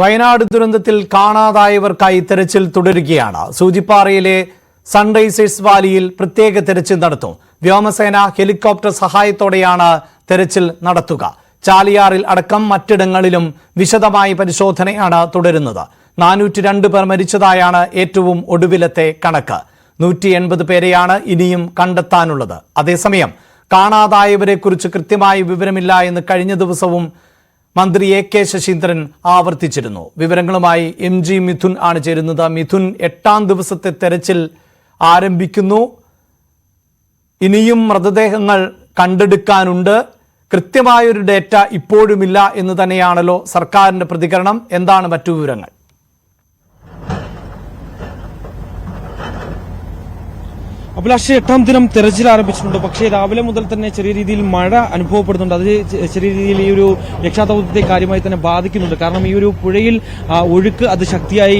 വയനാട് ദുരന്തത്തിൽ കാണാതായവർക്കായി തെരച്ചിൽ തുടരുകയാണ്. സൂചിപ്പാറയിലെ സൺറൈസേഴ്സ് വാലിയിൽ പ്രത്യേക തെരച്ചിൽ നടത്തും. വ്യോമസേന ഹെലികോപ്റ്റർ സഹായത്തോടെയാണ് തെരച്ചിൽ നടത്തുക. ചാലിയാറിൽ അടക്കം മറ്റിടങ്ങളിലും വിശദമായ പരിശോധനയാണ് തുടരുന്നത്. നാനൂറ്റി രണ്ട് പേർ മരിച്ചതായാണ് ഏറ്റവും ഒടുവിലത്തെ കണക്ക്. നൂറ്റി എൺപത് പേരെയാണ് ഇനിയും കണ്ടെത്താനുള്ളത്. അതേസമയം കാണാതായവരെക്കുറിച്ച് കൃത്യമായ വിവരമില്ല എന്ന് കഴിഞ്ഞ ദിവസവും മന്ത്രി എ കെ ശശീന്ദ്രൻ ആവർത്തിച്ചിരുന്നു. വിവരങ്ങളുമായി എം ജി മിഥുൻ ആണ് ചേരുന്നത്. മിഥുൻ എട്ടാം ദിവസത്തെ തെരച്ചിൽ ആരംഭിക്കുന്നു. ഇനിയും മൃതദേഹങ്ങൾ കണ്ടെടുക്കാനുണ്ട്. കൃത്യമായൊരു ഡേറ്റ ഇപ്പോഴുമില്ല എന്ന് തന്നെയാണല്ലോ സർക്കാരിന്റെ പ്രതികരണം. എന്താണ് മറ്റു വിവരങ്ങൾ? അഭിലാഷ് എട്ടാം ദിനം തെരച്ചിൽ ആരംഭിച്ചിട്ടുണ്ട്. പക്ഷേ രാവിലെ മുതൽ തന്നെ ചെറിയ രീതിയിൽ മഴ അനുഭവപ്പെടുന്നുണ്ട്. അത് ചെറിയ രീതിയിൽ ഈ ഒരു രക്ഷാദൌത്യത്തെ കാര്യമായി തന്നെ ബാധിക്കുന്നുണ്ട്. കാരണം ഈ ഒരു പുഴയിൽ ഒഴുക്ക് അത് ശക്തിയായി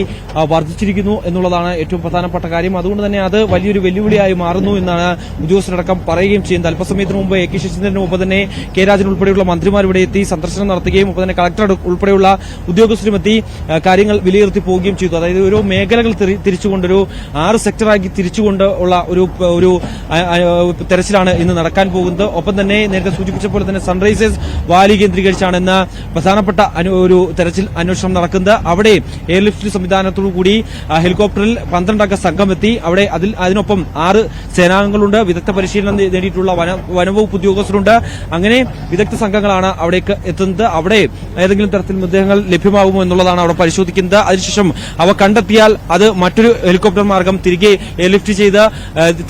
വർദ്ധിച്ചിരിക്കുന്നു എന്നുള്ളതാണ് ഏറ്റവും പ്രധാനപ്പെട്ട കാര്യം. അതുകൊണ്ട് തന്നെ അത് വലിയൊരു വെല്ലുവിളിയായി മാറുന്നു എന്നാണ് ഉദ്യോഗസ്ഥരടക്കം പറയുകയും ചെയ്യുന്നത്. അല്പസമയത്തിന് മുമ്പ് എ. കെ. ശശീന്ദ്രന് മുമ്പ് തന്നെ കെ. രാജൻ ഉൾപ്പെടെയുള്ള മന്ത്രിമാർ ഇവിടെ എത്തി സന്ദർശനം നടത്തുകയും മുമ്പ് തന്നെ കളക്ടർ ഉൾപ്പെടെയുള്ള ഉദ്യോഗസ്ഥരും എത്തി കാര്യങ്ങൾ വിലയിരുത്തി പോവുകയും ചെയ്തു. അതായത് ഓരോ മേഖലകൾ തിരിച്ചുകൊണ്ട് തിരിച്ചുകൊണ്ടൊരു ആറ് സെക്ടറാക്കി തിരിച്ചുകൊണ്ട് ഉള്ള ഒരു ഒരു ആ, തെരച്ചിലാണ് ഇന്ന് നടക്കാൻ പോകുന്നത്. ഒപ്പം തന്നെ നേരത്തെ സൂചിപ്പിച്ച പോലെ തന്നെ സൺറൈസേഴ്സ് വാലി കേന്ദ്രീകരിച്ചാണ് ഇന്ന് പ്രധാനപ്പെട്ട ഒരു തെരച്ചിൽ അന്വേഷണം നടക്കുന്നത്. അവിടെ എയർലിഫ്റ്റ് സംവിധാനത്തോടു കൂടി ഹെലികോപ്റ്ററിൽ പന്ത്രണ്ടംഗ സംഘം എത്തി അവിടെ അതിൽ അതിനൊപ്പം ആറ് സേനാംഗങ്ങളുണ്ട്. വിദഗ്ധ പരിശീലനം നേടിയിട്ടുള്ള വന വനവകുപ്പ് ഉദ്യോഗസ്ഥരുണ്ട്. അങ്ങനെ വിദഗ്ധ സംഘങ്ങളാണ് അവിടേക്ക് എത്തുന്നത്. അവിടെ ഏതെങ്കിലും തരത്തിൽ മൃതദേഹങ്ങൾ ലഭ്യമാകുമോ എന്നുള്ളതാണ് അവിടെ പരിശോധിക്കുന്നത്. അതിനുശേഷം അവ കണ്ടെത്തിയാൽ അത് മറ്റൊരു ഹെലികോപ്റ്റർ മാർഗം തിരികെ എയർലിഫ്റ്റ് ചെയ്ത്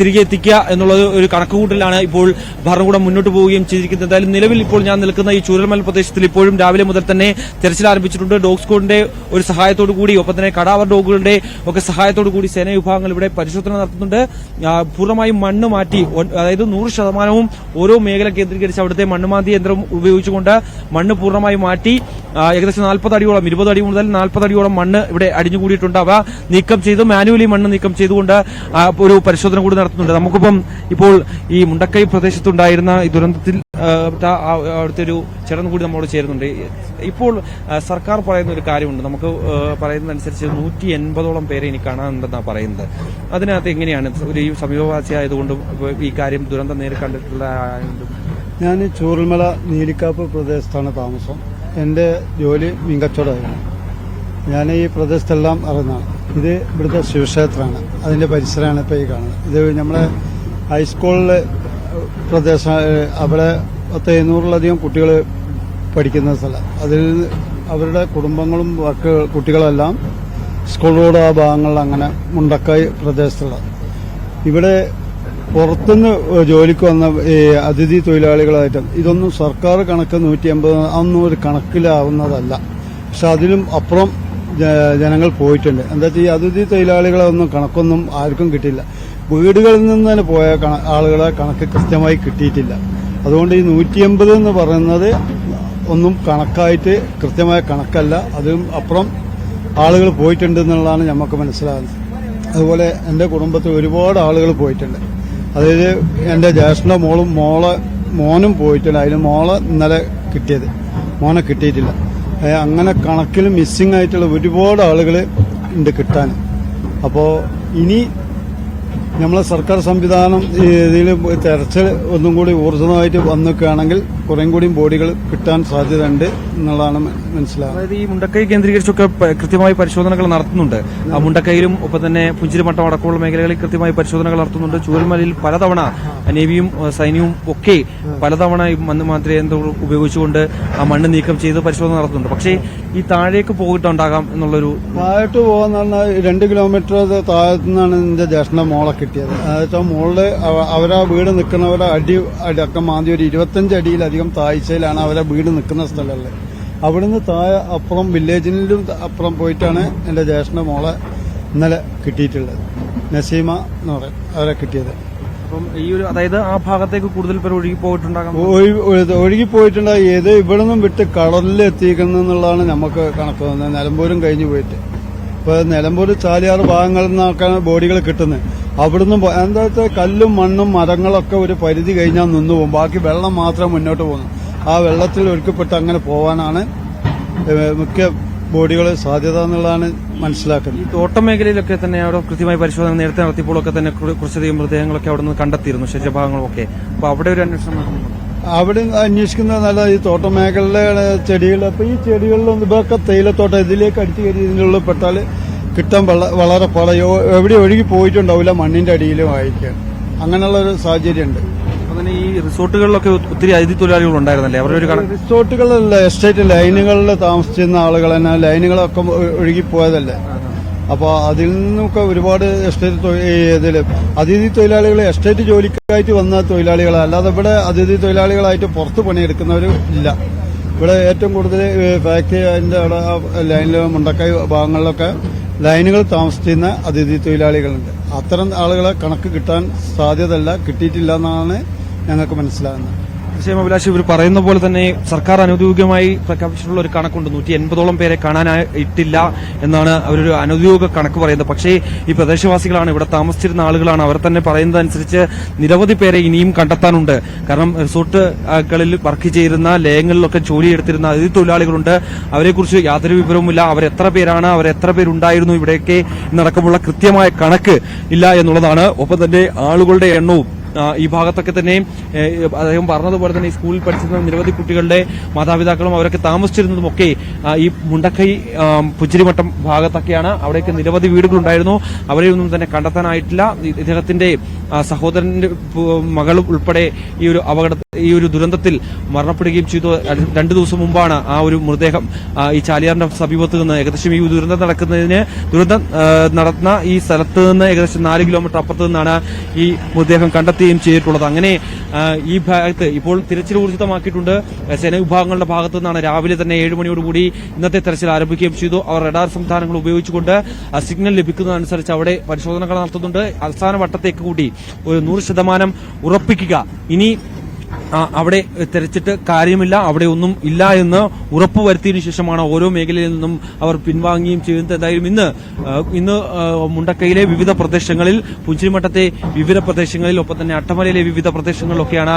തിരികെ എത്തിക്കുക എന്നുള്ളത് ഒരു കണക്കുകൂട്ടലാണ് ഇപ്പോൾ ഭരണകൂടം മുന്നോട്ട് പോവുകയും ചെയ്തിരിക്കുന്നത്. എന്തായാലും നിലവിൽ ഇപ്പോൾ ഞാൻ നിൽക്കുന്ന ഈ ചൂരൽമൽ പ്രദേശത്തിൽ ഇപ്പോഴും രാവിലെ മുതൽ തന്നെ തെരച്ചിൽ ആരംഭിച്ചിട്ടുണ്ട്. ഡോഗ് സ്കോഡിന്റെ ഒരു സഹായത്തോടു കൂടി ഒപ്പം തന്നെ കടാവർ ഡോഗുകളുടെ ഒക്കെ സഹായത്തോടു കൂടി സേനാ വിഭാഗങ്ങൾ ഇവിടെ പരിശോധന നടത്തുന്നുണ്ട്. പൂർണമായും മണ്ണ് മാറ്റി അതായത് നൂറ് ശതമാനവും ഓരോ മേഖല കേന്ദ്രീകരിച്ച് അവിടുത്തെ മണ്ണുമാന്തി യന്ത്രം ഉപയോഗിച്ചുകൊണ്ട് മണ്ണ് പൂർണമായി മാറ്റി ഏകദേശം നാൽപ്പത് അടിയോളം ഇരുപത് അടി മുതൽ നാൽപ്പത് അടിയോളം മണ്ണ് ഇവിടെ അടിഞ്ഞുകൂടിയിട്ടുണ്ട്. അവ നീക്കം ചെയ്ത് മാനുവലി മണ്ണ് നീക്കം ചെയ്തുകൊണ്ട് ഒരു പരിശോധന കൂടി നടത്തുന്നുണ്ട്. നമുക്കിപ്പം ഇപ്പോൾ ഈ മുണ്ടക്കൈ പ്രദേശത്തുണ്ടായിരുന്ന ഈ ദുരന്തത്തിൽ അവിടുത്തെ ഒരു ചടങ്ങ് കൂടി നമ്മോട് ചേരുന്നുണ്ട്. ഇപ്പോൾ സർക്കാർ പറയുന്ന ഒരു കാര്യമുണ്ട്. നമുക്ക് പറയുന്നതനുസരിച്ച് നൂറ്റി എൺപതോളം പേരെ ഇനി കാണാനുണ്ടെന്നാണ് പറയുന്നത്. അതിനകത്ത് എങ്ങനെയാണ്? ഒരു സമീപവാസി ആയതുകൊണ്ടും ഈ കാര്യം ദുരന്തം നേരിൽ കണ്ടിട്ടുള്ള ഞാൻ ചൂരൽമല നീലിക്കാപ്പ് പ്രദേശത്താണ് താമസം. എന്റെ ജോലി മീൻകച്ചവടമായിരുന്നു ഞാൻ ഈ പ്രദേശത്തെല്ലാം അറിയുന്നതാണ് ഇത് ഇവിടുത്തെ ശിവക്ഷേത്രമാണ്. അതിന്റെ പരിസരമാണ് ഇപ്പോൾ ഈ കാണുന്നത്. ഇത് നമ്മളെ ഹൈസ്കൂളിലെ പ്രദേശം അവിടെ പത്ത് എഴുന്നൂറിലധികം കുട്ടികൾ പഠിക്കുന്ന സ്ഥലം. അതിൽ അവരുടെ കുടുംബങ്ങളും വർക്ക് കുട്ടികളെല്ലാം സ്കൂൾ റോഡ് ആ ഭാഗങ്ങളിൽ അങ്ങനെ മുണ്ടക്കായി പ്രദേശത്തുള്ള ഇവിടെ പുറത്തുനിന്ന് ജോലിക്ക് വന്ന അതിഥി തൊഴിലാളികളായിട്ടും ഇതൊന്നും സർക്കാർ കണക്ക് നൂറ്റി അമ്പത് അതൊന്നും ഒരു കണക്കിലാവുന്നതല്ല. പക്ഷെ അതിലും അപ്പുറം ജനങ്ങൾ പോയിട്ടുണ്ട്. എന്താ വെച്ചാൽ അതിഥി തൊഴിലാളികളൊന്നും കണക്കൊന്നും ആർക്കും കിട്ടില്ല വീടുകളിൽ നിന്ന് തന്നെ പോയ ആളുകളെ കണക്ക് കൃത്യമായി കിട്ടിയിട്ടില്ല. അതുകൊണ്ട് ഈ നൂറ്റി എൺപത് എന്ന് പറയുന്നത് ഒന്നും കണക്കായിട്ട് കൃത്യമായ കണക്കല്ല. അതും അപ്പുറം ആളുകൾ പോയിട്ടുണ്ട് എന്നുള്ളതാണ് നമുക്ക് മനസ്സിലാകുന്നത് അതുപോലെ എന്റെ കുടുംബത്തിൽ ഒരുപാട് ആളുകൾ പോയിട്ടുണ്ട്. അതായത് എന്റെ ജ്യേഷ്ഠന്റെ മോളും മോളെ മോനും പോയിട്ടുണ്ട്. അതിന് മോളെ ഇന്നലെ കിട്ടിയത്. മോനെ കിട്ടിയിട്ടില്ല. അങ്ങനെ കണക്കിൽ മിസ്സിംഗ് ആയിട്ടുള്ള ഒരുപാട് ആളുകൾ ഉണ്ട് കിട്ടാൻ. അപ്പോൾ ഇനി നമ്മളെ സർക്കാർ സംവിധാനം ഇതിൽ തെരച്ചിൽ ഒന്നും കൂടി ഊർജിതമായിട്ട് വന്നിക്കുകയാണെങ്കിൽ കുറേം കൂടി ബോഡികൾ കിട്ടാൻ സാധ്യതയുണ്ട് എന്നുള്ളതാണ് മനസ്സിലാവുന്നത്. അതായത് ഈ മുണ്ടക്കൈ കേന്ദ്രീകരിച്ചൊക്കെ കൃത്യമായി പരിശോധനകൾ നടത്തുന്നുണ്ട്. ആ മുണ്ടക്കൈയിലും ഒപ്പം തന്നെ പുഞ്ചിരിമട്ടം അടക്കമുള്ള മേഖലകളിൽ കൃത്യമായി പരിശോധനകൾ നടത്തുന്നുണ്ട്. ചൂരൽമലയിൽ പലതവണ നേവിയും സൈന്യവും ഒക്കെ പലതവണ ഈ മണ്ണ് മാന്ത്രി യന്ത്രം ഉപയോഗിച്ചുകൊണ്ട് ആ മണ്ണ് നീക്കം ചെയ്ത് പരിശോധന നടത്തുന്നുണ്ട്. പക്ഷേ ഈ താഴേക്ക് പോയിട്ടുണ്ടാകാം എന്നുള്ളൊരു താഴോട്ട് പോകാന്ന് പറഞ്ഞാൽ രണ്ട് കിലോമീറ്റർ താഴത്തു നിന്നാണ് എന്റെ ജ്യേഷ്ഠന്റെ മോളെ കിട്ടിയത്. അതായത് മോളിൽ അവ- അവരാ വീട് നിൽക്കുന്നവരെ അടി അടക്കം മാന്തി ഒരു ഇരുപത്തഞ്ച് അടിയിലധികം താഴ്ചയിലാണ് അവരെ വീട് നിൽക്കുന്ന സ്ഥലമല്ലേ? അവിടുന്ന് താഴെ അപ്പുറം വില്ലേജിലും അപ്പുറം പോയിട്ടാണ് എന്റെ ജ്യേഷ്ഠന്റെ മോളെ ഇന്നലെ കിട്ടിയിട്ടുള്ളത്. നസീമ എന്ന് പറയും അവരെ കിട്ടിയത്. അപ്പം ഈ ഒരു അതായത് ആ ഭാഗത്തേക്ക് കൂടുതൽ പേർ ഒഴുകി പോയിട്ടുണ്ടാകാം ഒഴുകി ഒഴി- ഒഴുകിപ്പോയിട്ടുണ്ട് ഏത് ഇവിടെ നിന്നും വിട്ട് കടലിൽ എത്തിക്കുന്നുള്ളതാണ് നമുക്ക് കണക്ക് തോന്നുന്നത്. നിലമ്പൂരും കഴിഞ്ഞു പോയിട്ട്. ഇപ്പൊ നിലമ്പൂർ ചാലിയാറ് ഭാഗങ്ങളിൽ നിന്നൊക്കെയാണ് ബോഡികൾ കിട്ടുന്നത്. അവിടുന്ന് എന്താ കല്ലും മണ്ണും മരങ്ങളൊക്കെ ഒരു പരിധി കഴിഞ്ഞാൽ നിന്നു പോകും. ബാക്കി വെള്ളം മാത്രം മുന്നോട്ട് പോകുന്നു. ആ വെള്ളത്തിൽ ഒരുക്കപ്പെട്ട് അങ്ങനെ പോകാനാണ് മിക്ക ബോഡികൾ സാധ്യത എന്നുള്ളതാണ് മനസ്സിലാക്കുന്നത്. ഈ തോട്ടം മേഖലയിലൊക്കെ തന്നെ അവിടെ കൃത്യമായി പരിശോധന നേരത്തെ നടത്തിയപ്പോഴൊക്കെ തന്നെ കുറച്ചധികം മൃതദേഹങ്ങളൊക്കെ അവിടെ നിന്ന് കണ്ടെത്തിയിരുന്നു ശരീരഭാഗങ്ങളൊക്കെ. അപ്പൊ അവിടെ ഒരു അന്വേഷണം നടന്നു അവിടെ അന്വേഷിക്കുന്നത് നല്ല ഈ തോട്ട മേഖലയിലെ ചെടികൾ അപ്പൊ ഈ ചെടികളിലൊന്നും ഇതൊക്കെ തേയിലത്തോട്ടം ഇതിലേക്ക് അടിച്ചു കയറി ഇതിനുള്ളിൽ പെട്ടാൽ കിട്ടാൻ വള- വളരെ പാടയോ എവിടെ ഒഴുകി പോയിട്ടുണ്ടാവില്ല മണ്ണിന്റെ അടിയിലും ആയിരിക്കും അങ്ങനെയുള്ള ഒരു സാഹചര്യം ഉണ്ട് അപ്പൊ ഈ റിസോർട്ടുകളിലൊക്കെ ഒത്തിരി അതിഥി തൊഴിലാളികൾ ഉണ്ടായിരുന്നല്ലേ അവരുടെ ഒരു റിസോർട്ടുകളിലല്ല എസ്റ്റേറ്റ് ലൈനുകളിൽ താമസിച്ചിരുന്ന ആളുകൾ തന്നെ ലൈനുകളൊക്കെ ഒഴുകി പോയതല്ലേ. അപ്പോൾ അതിൽ നിന്നൊക്കെ ഒരുപാട് എസ്റ്റേറ്റ് ഇതിൽ അതിഥി തൊഴിലാളികൾ എസ്റ്റേറ്റ് ജോലിക്കായിട്ട് വന്ന തൊഴിലാളികൾ അല്ലാതെ ഇവിടെ അതിഥി തൊഴിലാളികളായിട്ട് പുറത്ത് പണിയെടുക്കുന്നവരും ഇല്ല. ഇവിടെ ഏറ്റവും കൂടുതൽ ഫാക്ടറി അതിന്റെ അവിടെ ലൈനിൽ മുണ്ടക്കായ് ഭാഗങ്ങളിലൊക്കെ ലൈനുകൾ താമസിച്ചിരുന്ന അതിഥി തൊഴിലാളികളുണ്ട്. അത്തരം ആളുകളെ കണക്ക് കിട്ടാൻ സാധ്യതയല്ല കിട്ടിയിട്ടില്ല എന്നാണ് ഞങ്ങൾക്ക് മനസ്സിലാകുന്നത്. തീർച്ചയായും അഭിലാഷ് ഇവർ പറയുന്ന പോലെ തന്നെ സർക്കാർ അനൌദ്യോഗികമായി പ്രഖ്യാപിച്ചിട്ടുള്ള ഒരു കണക്കുണ്ട്. നൂറ്റി എൺപതോളം പേരെ കാണാനായിട്ടില്ല എന്നാണ് അവരൊരു അനൌദ്യോഗിക കണക്ക് പറയുന്നത്. പക്ഷേ ഈ പ്രദേശവാസികളാണ് ഇവിടെ താമസിച്ചിരുന്ന ആളുകളാണ്. അവർ തന്നെ പറയുന്നതനുസരിച്ച് നിരവധി പേരെ ഇനിയും കണ്ടെത്താനുണ്ട്. കാരണം റിസോർട്ടുകളിൽ വർക്ക് ചെയ്തിരുന്ന ലയങ്ങളിലൊക്കെ ജോലിയെടുത്തിരുന്ന അതിഥി തൊഴിലാളികളുണ്ട്. അവരെക്കുറിച്ച് യാതൊരു വിവരവുമില്ല. അവർ എത്ര പേരാണ് അവർ എത്ര പേരുണ്ടായിരുന്നു ഇവിടെയൊക്കെ നടക്കുമ്പോൾ കൃത്യമായ കണക്ക് ഇല്ല എന്നുള്ളതാണ്. ഒപ്പം തന്നെ ആളുകളുടെ എണ്ണവും ഈ ഭാഗത്തൊക്കെ തന്നെ അദ്ദേഹം പറഞ്ഞതുപോലെ തന്നെ ഈ സ്കൂളിൽ പഠിച്ചിരുന്ന നിരവധി കുട്ടികളുടെ മാതാപിതാക്കളും അവരൊക്കെ താമസിച്ചിരുന്നതുമൊക്കെ ഈ മുണ്ടക്കൈ പുച്ചിരിമട്ടം ഭാഗത്തൊക്കെയാണ് അവിടെയൊക്കെ നിരവധി വീടുകളുണ്ടായിരുന്നു. അവരെയൊന്നും തന്നെ കണ്ടെത്താനായിട്ടില്ല. ഇദ്ദേഹത്തിന്റെ സഹോദരന്റെ മകളും ഉൾപ്പെടെ ഈ ഒരു അപകട ഈ ഒരു ദുരന്തത്തിൽ മരണപ്പെടുകയും ചെയ്തു. രണ്ടു ദിവസം മുമ്പാണ് ആ ഒരു മൃതദേഹം ഈ ചാലിയാറിന്റെ സമീപത്ത് നിന്ന് ഏകദേശം ഈ ദുരന്തം നടക്കുന്നതിന് ദുരന്തം നടന്ന ഈ സ്ഥലത്ത് നിന്ന് ഏകദേശം നാല് കിലോമീറ്റർ അപ്പുറത്ത് നിന്നാണ് ഈ മൃതദേഹം കണ്ടെത്തുകയും ചെയ്തിട്ടുള്ളത്. അങ്ങനെ ഈ ഭാഗത്ത് ഇപ്പോൾ തിരച്ചിൽ ഊർജിതമാക്കിയിട്ടുണ്ട്. സേനാവിഭാഗങ്ങളുടെ ഭാഗത്തു നിന്നാണ് രാവിലെ തന്നെ ഏഴ് മണിയോടുകൂടി ഇന്നത്തെ തെരച്ചിൽ ആരംഭിക്കുകയും ചെയ്തു. അവർ റഡാർ സംവിധാനങ്ങൾ ഉപയോഗിച്ചുകൊണ്ട് സിഗ്നൽ ലഭിക്കുന്നതനുസരിച്ച് അവിടെ പരിശോധനകൾ നടത്തുന്നുണ്ട്. അവസാന വട്ടത്തേക്ക് കൂടി ഒരു നൂറ് ശതമാനം ഉറപ്പിക്കുക. ഇനി അവിടെ തെരച്ചിട്ട് കാര്യമില്ല. അവിടെ ഒന്നും ഇല്ല എന്ന് ഉറപ്പുവരുത്തിയതിനു ശേഷമാണ് ഓരോ മേഖലയിൽ നിന്നും അവർ പിൻവാങ്ങുകയും ചെയ്യുന്നത്. എന്തായാലും ഇന്ന് ഇന്ന് മുണ്ടക്കയിലെ വിവിധ പ്രദേശങ്ങളിൽ പുഞ്ചിരിമട്ടത്തെ വിവിധ പ്രദേശങ്ങളിൽ ഒപ്പം തന്നെ അട്ടമലയിലെ വിവിധ പ്രദേശങ്ങളിലൊക്കെയാണ്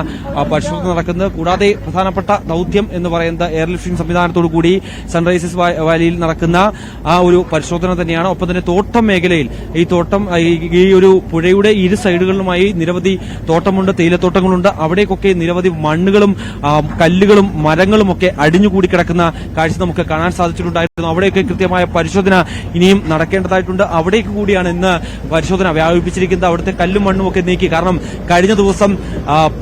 പരിശോധന നടക്കുന്നത്. കൂടാതെ പ്രധാനപ്പെട്ട ദൌത്യം എന്ന് പറയുന്നത് എയർലിഫ്റ്റിംഗ് സംവിധാനത്തോടു കൂടി സൺറൈസസ് വാലിയിൽ നടക്കുന്ന ആ ഒരു പരിശോധന തന്നെയാണ്. ഒപ്പം തന്നെ തോട്ടം മേഖലയിൽ ഈ തോട്ടം ഈ ഒരു പുഴയുടെ ഇരു സൈഡുകളിലുമായി നിരവധി തോട്ടമുണ്ട് തേയിലത്തോട്ടങ്ങളുണ്ട്. അവിടേക്കൊക്കെ നിരവധി മണ്ണുകളും കല്ലുകളും മരങ്ങളും ഒക്കെ അടിഞ്ഞുകൂടി കിടക്കുന്ന കാഴ്ച നമുക്ക് കാണാൻ സാധിച്ചിട്ടുണ്ടായിരുന്നു. അവിടെയൊക്കെ കൃത്യമായ പരിശോധന ഇനിയും നടക്കേണ്ടതായിട്ടുണ്ട്. അവിടേക്ക് കൂടിയാണ് ഇന്ന് പരിശോധന വ്യാപിപ്പിച്ചിരിക്കുന്നത്. അവിടുത്തെ കല്ലും മണ്ണും ഒക്കെ നീക്കി. കാരണം കഴിഞ്ഞ ദിവസം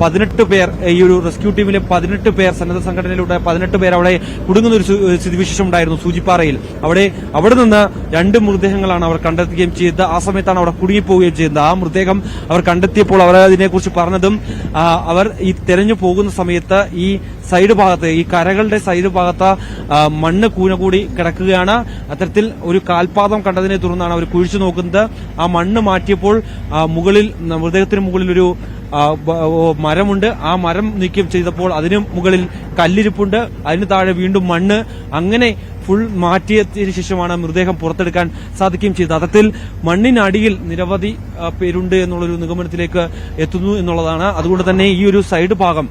പതിനെട്ട് പേർ ഈ ഒരു റെസ്ക്യൂ ടീമിലെ പതിനെട്ട് പേർ സന്നദ്ധ സംഘടനയിലൂടെ പതിനെട്ട് പേർ അവിടെ കുടുങ്ങുന്ന ഒരു സ്ഥിതിവിശേഷം ഉണ്ടായിരുന്നു സൂചിപ്പാറയിൽ. അവിടെ അവിടെ നിന്ന് രണ്ട് മൃതദേഹങ്ങളാണ് അവർ കണ്ടെത്തുകയും ചെയ്തത്. ആ സമയത്താണ് അവിടെ കുടുങ്ങിപ്പോവുകയും ചെയ്യുന്നത് ആ മൃതദേഹം അവർ കണ്ടെത്തിയപ്പോൾ അവർ അതിനെക്കുറിച്ച് പറഞ്ഞതും അവർ ഈ തെരഞ്ഞു പോകുന്ന സമയത്ത് ഈ സൈഡ് ഭാഗത്ത് ഈ കരകളുടെ സൈഡ് ഭാഗത്ത് മണ്ണ് കൂനകൂടി കിടക്കുകയാണ്. അത്തരത്തിൽ ഒരു കാൽപാദം കണ്ടതിനെ തുടർന്നാണ് അവർ കുഴിച്ചു നോക്കുന്നത്. ആ മണ്ണ് മാറ്റിയപ്പോൾ മുകളിൽ മൃതദേഹത്തിന് മുകളിൽ ഒരു മരമുണ്ട്. ആ മരം നീക്കം ചെയ്തപ്പോൾ അതിനു മുകളിൽ കല്ലിരിപ്പുണ്ട്. അതിന് താഴെ വീണ്ടും മണ്ണ്. അങ്ങനെ ഫുൾ മാറ്റിയതിനു ശേഷമാണ് മൃതദേഹം പുറത്തെടുക്കാൻ സാധിക്കുകയും ചെയ്തത്. അത്തരത്തിൽ മണ്ണിനടിയിൽ നിരവധി പേരുണ്ട് എന്നുള്ളൊരു നിഗമനത്തിലേക്ക് എത്തുന്നു എന്നുള്ളതാണ്. അതുകൊണ്ട് തന്നെ ഈ ഒരു സൈഡ് ഭാഗം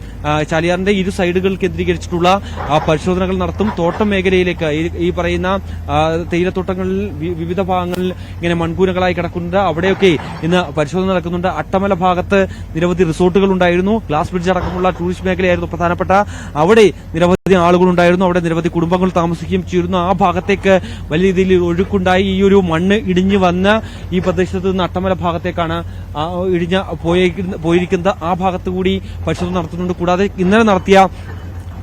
ചാലിയാറിന്റെ ഇരു സൈഡുകൾ കേന്ദ്രീകരിച്ചിട്ടുള്ള പരിശോധനകൾ നടത്തും. തോട്ടം മേഖലയിലേക്ക് ഈ- പറയുന്ന തേയിലത്തോട്ടങ്ങളിൽ വിവിധ ഭാഗങ്ങളിൽ ഇങ്ങനെ മൺകൂനകളായി കിടക്കുന്നുണ്ട്. അവിടെയൊക്കെ ഇന്ന് പരിശോധന നടക്കുന്നുണ്ട്. അട്ടമല ഭാഗത്ത് നിരവധി റിസോർട്ടുകൾ ഉണ്ടായിരുന്നു. ഗ്ലാസ് ബ്രിഡ്ജ് അടക്കമുള്ള ടൂറിസ്റ്റ് മേഖലയായിരുന്നു പ്രധാനപ്പെട്ട. അവിടെ നിരവധി ആളുകളുണ്ടായിരുന്നു. അവിടെ നിരവധി കുടുംബങ്ങൾ താമസിക്കുകയും ചെയ്തിരുന്നു. ആ ഭാഗത്തേക്ക് വലിയ രീതിയിൽ ഒഴുക്കുണ്ടായി. ഈ ഒരു മണ്ണ് ഇടിഞ്ഞു വന്ന് ഈ പ്രദേശത്ത് നിന്ന് അട്ടമല ഭാഗത്തേക്കാണ് ഇടിഞ്ഞ പോയിരിക്കുന്ന- പോയിരിക്കുന്നത്. ആ ഭാഗത്തുകൂടി പരിശോധന നടത്തുന്നുണ്ട്. കൂടാതെ ഇന്നലെ നടത്തിയ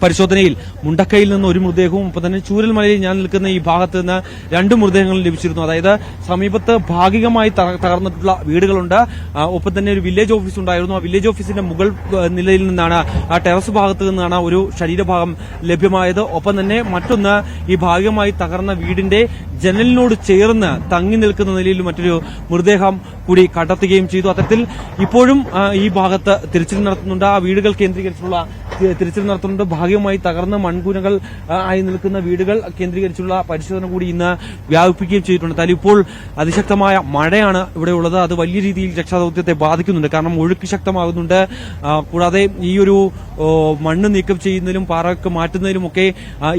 പരിശോധനയിൽ മുണ്ടക്കയിൽ നിന്ന് ഒരു മൃതദേഹവും ഒപ്പം തന്നെ ചൂരൽമലയിൽ ഞാൻ നിൽക്കുന്ന ഈ ഭാഗത്ത് നിന്ന് രണ്ട് മൃതദേഹങ്ങളും ലഭിച്ചിരുന്നു. അതായത് സമീപത്ത് ഭാഗികമായി തകർന്നിട്ടുള്ള വീടുകളുണ്ട്. ഒപ്പം തന്നെ ഒരു വില്ലേജ് ഓഫീസ് ഉണ്ടായിരുന്നു. ആ വില്ലേജ് ഓഫീസിന്റെ മുകൾ നിലയിൽ നിന്നാണ് ആ ടെറസ് ഭാഗത്ത് നിന്നാണ് ഒരു ശരീരഭാഗം ലഭ്യമായത്. ഒപ്പം തന്നെ മറ്റൊന്ന് ഈ ഭാഗികമായി തകർന്ന വീടിന്റെ ജനലിനോട് ചേർന്ന് തങ്ങി നിൽക്കുന്ന നിലയിൽ മറ്റൊരു മൃതദേഹം കൂടി കണ്ടെത്തുകയും ചെയ്തു. അത്തരത്തിൽ ഇപ്പോഴും ഈ ഭാഗത്ത് തിരച്ചിൽ നടത്തുന്നുണ്ട്. ആ വീടുകൾ കേന്ദ്രീകരിച്ചുള്ള തിരച്ചിൽ നടത്തുന്നുണ്ട്. ഭാഗികമായി തകർന്ന മൺകൂനകൾ ആയി നിൽക്കുന്ന വീടുകൾ കേന്ദ്രീകരിച്ചുള്ള പരിശോധന കൂടി ഇന്ന് വ്യാപിപ്പിക്കുകയും ചെയ്തിട്ടുണ്ട്. എന്നാൽ ഇപ്പോൾ അതിശക്തമായ മഴയാണ് ഇവിടെ ഉള്ളത്. അത് വലിയ രീതിയിൽ രക്ഷാദൌത്യത്തെ ബാധിക്കുന്നുണ്ട്. കാരണം ഒഴുക്ക് ശക്തമാകുന്നുണ്ട്. കൂടാതെ ഈ ഒരു മണ്ണ് നീക്കം ചെയ്യുന്നതിലും പാറയൊക്കെ മാറ്റുന്നതിലുമൊക്കെ ഒക്കെ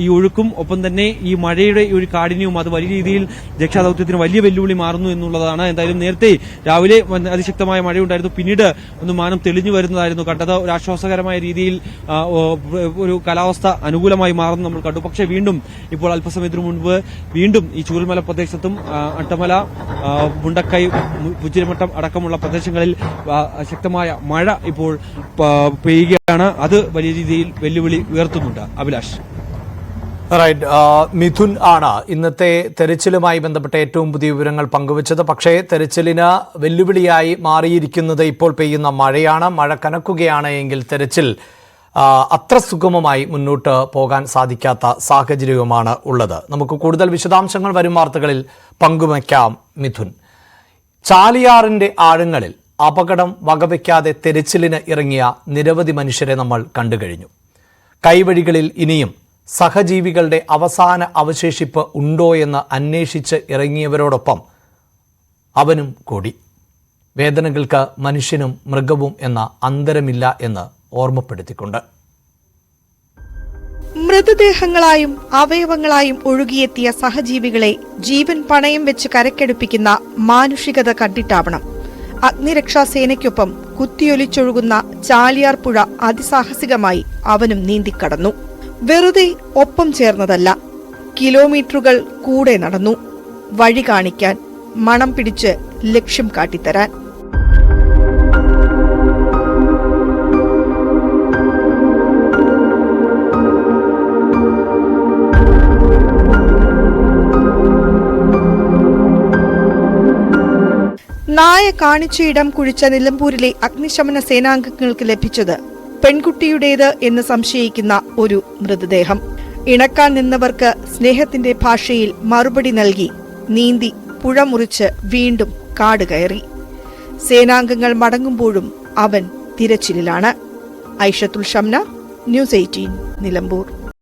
ഈ ഒഴുക്കും ഒപ്പം തന്നെ ഈ മഴയുടെ ഒരു കാഠിന്യവും അത് വലിയ രീതിയിൽ രക്ഷാദൌത്യത്തിന് വലിയ വെല്ലുവിളി മാറുന്നു എന്നുള്ളതാണ്. എന്തായാലും നേരത്തെ രാവിലെ അതിശക്തമായ മഴയുണ്ടായിരുന്നു. പിന്നീട് ഒന്ന് മാനം തെളിഞ്ഞു വരുന്നതായിരുന്നു കണ്ടത്. ഒരു ആശ്വാസകരമായ രീതിയിൽ ഒരു കാലാവസ്ഥ അനുകൂലമായി മാറുന്നു നമ്മൾ കണ്ടു. പക്ഷേ വീണ്ടും ഇപ്പോൾ അല്പസമയത്തിനു മുൻപ് വീണ്ടും ഈ ചൂരൽമല പ്രദേശത്തും അട്ടമല മുണ്ടക്കൈ പുച്ചിരിമട്ടം അടക്കമുള്ള പ്രദേശങ്ങളിൽ ശക്തമായ മഴ ഇപ്പോൾ പെയ്യുകയാണ്. അത് വലിയ രീതിയിൽ വെല്ലുവിളി ഉയർത്തുന്നുണ്ട്. അഭിലാഷ്. റൈറ്റ് മിഥുൻ ആണ് ഇന്നത്തെ തെരച്ചിലുമായി ബന്ധപ്പെട്ട ഏറ്റവും പുതിയ വിവരങ്ങൾ പങ്കുവച്ചത്. പക്ഷേ തെരച്ചിലിന് വെല്ലുവിളിയായി മാറിയിരിക്കുന്നത് ഇപ്പോൾ പെയ്യുന്ന മഴയാണ്. മഴ കനക്കുകയാണ് എങ്കിൽ തെരച്ചിൽ അത്ര സുഗമമായി മുന്നോട്ട് പോകാൻ സാധിക്കാത്ത സാഹചര്യവുമാണ് ഉള്ളത്. നമുക്ക് കൂടുതൽ വിശദാംശങ്ങൾ വരും വാർത്തകളിൽ പങ്കുവയ്ക്കാം മിഥുൻ. ചാലിയാറിന്റെ ആഴങ്ങളിൽ അപകടം വകവയ്ക്കാതെ തെരച്ചിലിന് ഇറങ്ങിയ നിരവധി മനുഷ്യരെ നമ്മൾ കണ്ടുകഴിഞ്ഞു. കൈവഴികളിൽ ഇനിയും സഹജീവികളുടെ അവസാന അവശേഷിപ്പ് ഉണ്ടോ എന്ന് അന്വേഷിച്ച് ഇറങ്ങിയവരോടൊപ്പം അവനും കൂടി. വേദനകൾക്ക് മനുഷ്യനും മൃഗവും എന്ന അന്തരമില്ല എന്ന് ഓർമ്മപ്പെടുത്തിക്കൊണ്ട്. മൃതദേഹങ്ങളായും അവയവങ്ങളായും ഒഴുകിയെത്തിയ സഹജീവികളെ ജീവൻ പണയം വെച്ച് കരക്കെടുപ്പിക്കുന്ന മാനുഷികത കണ്ടിട്ടാവണം. അഗ്നിരക്ഷാസേനയ്ക്കൊപ്പം കുത്തിയൊലിച്ചൊഴുകുന്ന ചാലിയാർ പുഴ അതിസാഹസികമായി അവനും നീന്തിക്കടന്നു. വെറുതെ ഒപ്പം ചേർന്നതല്ല കിലോമീറ്ററുകൾ കൂടെ നടന്നു. വഴി കാണിക്കാൻ മണം പിടിച്ച് ലക്ഷ്യം കാട്ടിത്തരാൻ. നായ കാണിച്ചയിടം കുഴിച്ച നിലമ്പൂരിലെ അഗ്നിശമന സേനാംഗങ്ങൾക്ക് ലഭിച്ചത് പെൺകുട്ടിയുടേത് എന്ന് സംശയിക്കുന്ന ഒരു മൃതദേഹം. ഇണക്കാൻ നിന്നവർക്ക് സ്നേഹത്തിന്റെ ഭാഷയിൽ മറുപടി നൽകി നീന്തി പുഴ മുറിച്ച് വീണ്ടും കാട് കയറി. സേനാംഗങ്ങൾ മടങ്ങുമ്പോഴും അവൻ തിരച്ചിലിലാണ്. Aishathul Shamna news eighteen Nilambur.